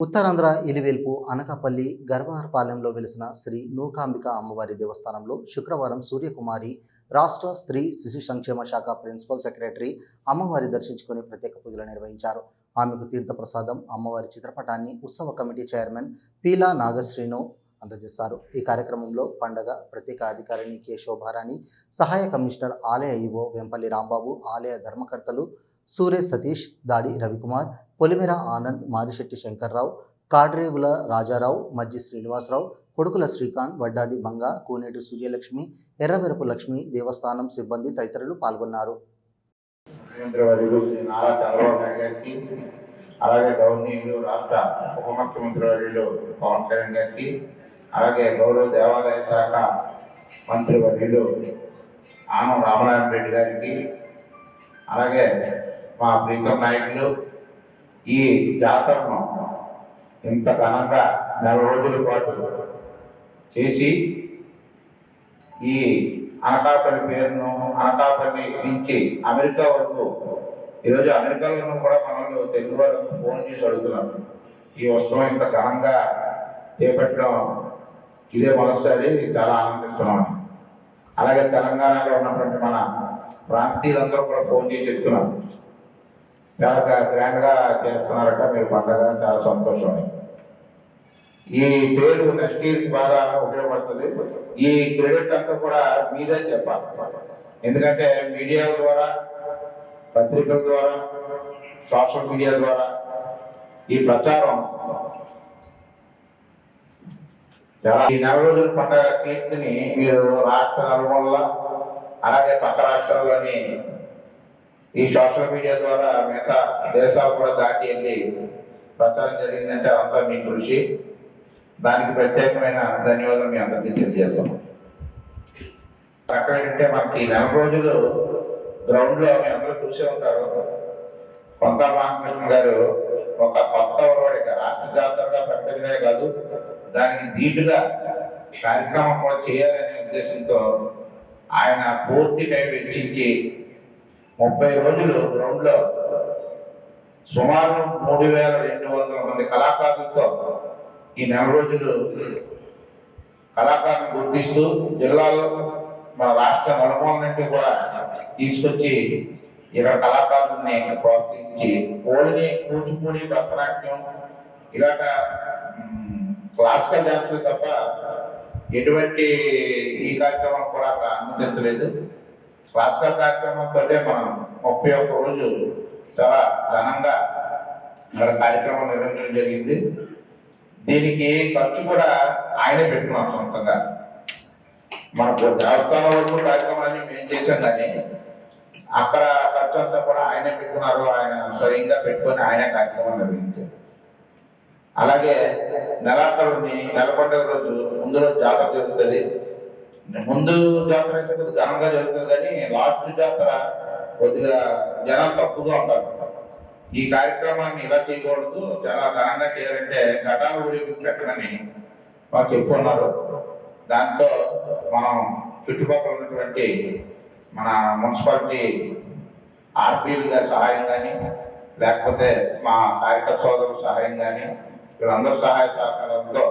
ఉత్తరాంధ్ర ఇలివేల్పు అనకాపల్లి గర్భారపాలెంలో వెలిసిన శ్రీ నూకాంబిక అమ్మవారి దేవస్థానంలో శుక్రవారం సూర్యకుమారి రాష్ట్ర స్త్రీ శిశు సంక్షేమ శాఖ ప్రిన్సిపల్ సెక్రటరీ అమ్మవారి దర్శించుకుని ప్రత్యేక పూజలు నిర్వహించారు. ఆమెకు తీర్థప్రసాదం అమ్మవారి చిత్రపటాన్ని ఉత్సవ కమిటీ చైర్మన్ పీలా నాగశ్రీను అందజేశారు. ఈ కార్యక్రమంలో పండగ ప్రత్యేక అధికారిని కె శోభారాణి సహాయ కమిషనర్ ఆలయ ఈవో వెంపల్లి రాంబాబు ఆలయ ధర్మకర్తలు సూర్య సతీష్ దాడి రవికుమార్ పొలిమేర ఆనంద్ మారిశెట్టి శంకర్రావు కాడ్రేగుల రాజారావు మజ్జి శ్రీనివాసరావు కొడుకుల శ్రీకాంత్ వడ్డాది బంగ కోనేటి సూర్యలక్ష్మి ఎర్రవెరపు లక్ష్మి దేవస్థానం సిబ్బంది తదితరులు పాల్గొన్నారు. నారా చంద్రబాబు నాయుడు గారికి అలాగే గవర్నీయులు రాష్ట్ర ఉప ముఖ్యమంత్రి వర్యులు పవన్ కళ్యాణ్ గారికి అలాగే గౌరవ దేవాదాయ శాఖ మంత్రి వర్యులు ఆనం రామనారాయణ రెడ్డి గారికి అలాగే మా ప్రీతం నాయకులు ఈ జాతరను ఇంత ఘనంగా నెల రోజుల పాటు చేసి ఈ అనకాపల్లి పేరును అనకాపల్లి నుంచి అమెరికా వరకు ఈరోజు అమెరికాలో కూడా మనల్ని తెలుగు వాళ్ళకు ఫోన్ చేసి అడుగుతున్నాం ఈ ఉత్సవం ఇంత ఘనంగా చేపట్టడం ఇదే మొదటిసారి చాలా ఆనందిస్తున్నాం. అలాగే తెలంగాణలో ఉన్నటువంటి మన ప్రాంతీయులందరూ కూడా ఫోన్ చేసి చెప్తున్నారు. చాలా గ్రాండ్గా చేస్తున్నారట మీరు పండగ చాలా సంతోషం ఈ పేరు నెక్స్ట్ బాగా ఉపయోగపడుతుంది. ఈ క్రెడిట్ అంతా కూడా మీదే చెప్పాలి ఎందుకంటే మీడియా ద్వారా పత్రికల ద్వారా సోషల్ మీడియా ద్వారా ఈ ప్రచారం చాలా ఈ నెల రోజుల పండుగ కీర్తిని మీరు రాష్ట్ర నలుమూల అలాగే పక్క రాష్ట్రాల్లోని ఈ సోషల్ మీడియా ద్వారా మిగతా దేశాలు కూడా దాటి వెళ్ళి ప్రచారం జరిగిందంటే అంతా మీ కృషి. దానికి ప్రత్యేకమైన ధన్యవాదాలు మీ అందరికీ తెలియజేస్తాం అక్కడ ఏంటంటే మనకి నెల రోజులు గ్రౌండ్లో మీ అందరూ చూసే ఉంటారు. కొంత రామకృష్ణ గారు ఒక కొత్త ఒరవడిక రాష్ట్ర జాతరగా ప్రకటించడమే కాదు దానికి ధీటుగా కార్యక్రమం కూడా చేయాలనే ఉద్దేశంతో ఆయన పూర్తి టైం వెచ్చించి ముప్పై రోజులు గ్రౌండ్లో సుమారు మూడు వేల రెండు వందల మంది కళాకారులతో ఈ నెల రోజులు కళాకారులను గుర్తిస్తూ జిల్లాలో మన రాష్ట్ర నలుమూల నుండి కూడా తీసుకొచ్చి ఇక్కడ కళాకారుల్ని ప్రోత్సహించి ఓల్ని కూచిపూడి భరతనాట్యం ఇలాట క్లాసికల్ డాన్సులు తప్ప ఎటువంటి ఈ కార్యక్రమం కూడా అక్కడ అనుమతించలేదు క్లాసికల్ కార్యక్రమంతో మనం ముప్పై ఒక్క రోజు చాలా ఘనంగా ఇక్కడ కార్యక్రమం నిర్వహించడం జరిగింది. దీనికి ఖర్చు కూడా ఆయనే పెట్టుకున్నాం సొంతంగా. మన దేవస్థానం వరకు కార్యక్రమాన్ని మేము చేసాం కానీ అక్కడ ఖర్చు అంతా కూడా ఆయనే పెట్టుకున్నారు. ఆయన స్వయంగా పెట్టుకొని ఆయన కార్యక్రమం నిర్వహించారు. అలాగే నెలాఖరుని నెలకొండే రోజు ముందు రోజు జాతర జరుగుతుంది. ముందు జాతర అయితే కొద్దిగా ఘనంగా జరుగుతుంది కానీ లాస్ట్ జాతర కొద్దిగా జనం తప్పుగా ఉంటారు. ఈ కార్యక్రమాన్ని ఇలా చేయకూడదు చాలా ఘనంగా చేయాలంటే ఘటాలు ఊరేగింపు పెట్టమని మాకు చెప్పుకున్నారు దాంతో మనం చుట్టుపక్కల ఉన్నటువంటి మన మున్సిపాలిటీ ఆర్పీఎల్ గారి సహాయం కానీ లేకపోతే మా కార్యకర్త సోదరుల సహాయం కానీ వీళ్ళందరూ సహాయ సహకారంతో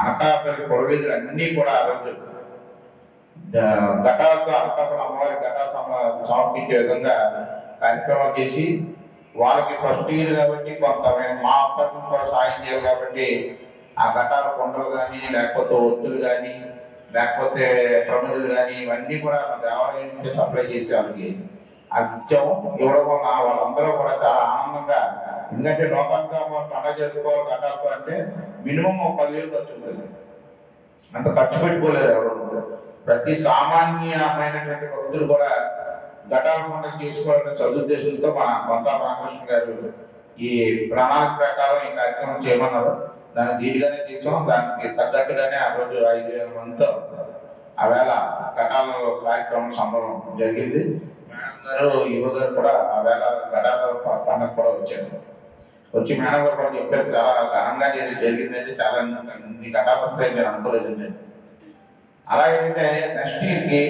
అనకాపల్లి పొడవీధులు అన్నీ కూడా ఆ రోజు ఘటాక ఘటాలతో అమ్మవారి ఘటా సమ- సమర్పించే విధంగా కార్యక్రమాలు చేసి వాళ్ళకి ఫస్ట్ ఇయర్ కాబట్టి కొంత మేము మా అప్పటి నుంచి కూడా సాయం చేయాలి కాబట్టి ఆ ఘటాల కొండలు కానీ లేకపోతే ఒత్తులు కానీ లేకపోతే ప్రమిదలు కానీ ఇవన్నీ కూడా మా దేవాలయం నుంచి సప్లై చేసే వాళ్ళకి అది ఇచ్చాము. ఇవ్వడం వాళ్ళందరూ కూడా చాలా ఆనందంగా ఎందుకంటే లోకంగా పండగ జరుపుకోవాలి ఘటాలతో అంటే మినిమం ఒక పదివేలు ఖర్చు ఉంటుంది. అంత ఖర్చు పెట్టుకోలేరు ఎవరు. ప్రతి సామాన్యమైనటువంటి భక్తులు కూడా ఘటాల చేసుకోవాలనే సదుద్దేశంతో మన కొంతా రామకృష్ణ గారు ఈ ప్రణాళిక ప్రకారం ఈ కార్యక్రమం చేయమన్నారు. దాన్ని ధీటుగానే తీర్చాం. దానికి తగ్గట్టుగానే ఆ రోజు ఐదు వేల మందితో ఆ వేళ కార్యక్రమం సంబరం జరిగింది. మేడం గారు యువ గారు కూడా ఆ వేళ ఘటాల పండుగ కూడా వచ్చారు. వచ్చి మేడం గారు కూడా చెప్పారు చాలా ఘనంగా చేసి జరిగిందంటే చాలా ఇన్ని ఘటాలు వస్తాయని నేను అనుకోలేదండి. అలాగేంటే నెక్స్ట్ ఇయర్కి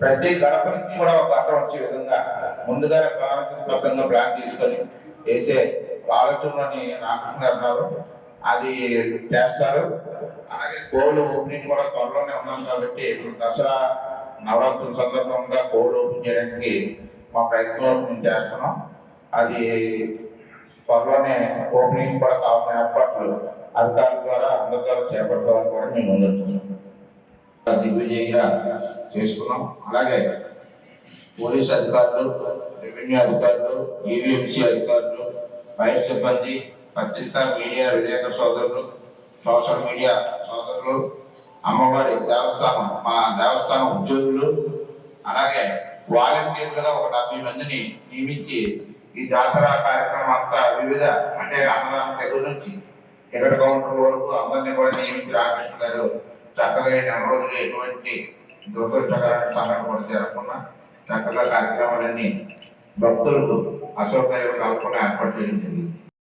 ప్రతి గడప నుంచి కూడా ఒక ఘటన వచ్చే విధంగా ముందుగానే ప్రణాళికబద్ధంగా ప్లాన్ తీసుకొని వేసే ఆలోచనలోని రామకృష్ణ అన్నారు అది చేస్తారు. అలాగే కోళ్ళు ఓపెనింగ్ కూడా త్వరలోనే ఉన్నాం కాబట్టి ఇప్పుడు దసరా నవరాత్రుల సందర్భంగా కోళ్ళు ఓపెన్ చేయడానికి మా ప్రయత్నం మేము చేస్తున్నాం. అది త్వరలోనే ఓపెనింగ్ కూడా కావాల్సిన ఏర్పాట్లు అధికారుల ద్వారా అందరి ద్వారా చేపడతామని కూడా మేము ముందుంటున్నాం దిగ్విజయంగా చేసుకున్నాం. అలాగే పోలీస్ అధికారులు రెవెన్యూ అధికారులు ఈవీఎంసీ అధికారులు ఫైర్ సిబ్బంది పత్రికా మీడియా విలేకరు సోదరులు సోషల్ మీడియా సోదరులు అమ్మవారి దేవస్థానం మా దేవస్థానం ఉద్యోగులు అలాగే వాలంటీర్లుగా ఒక డెబ్బై మందిని నియమించి ఈ జాతర కార్యక్రమం అంతా వివిధ అంటే అన్నదానం దగ్గర నుంచి టికెట్ కౌంటర్ వరకు అందరినీ కూడా నియమించి రామకృష్ణ గారు చక్కగా ఈ నెల రోజులు ఎటువంటి దురదృష్టకరమైన సంఘటన జరగకుండా చక్కగా కార్యక్రమాలన్నీ భక్తులకు అసౌకర్యం కలగకుండా ఏర్పాటు చేయడం జరిగింది.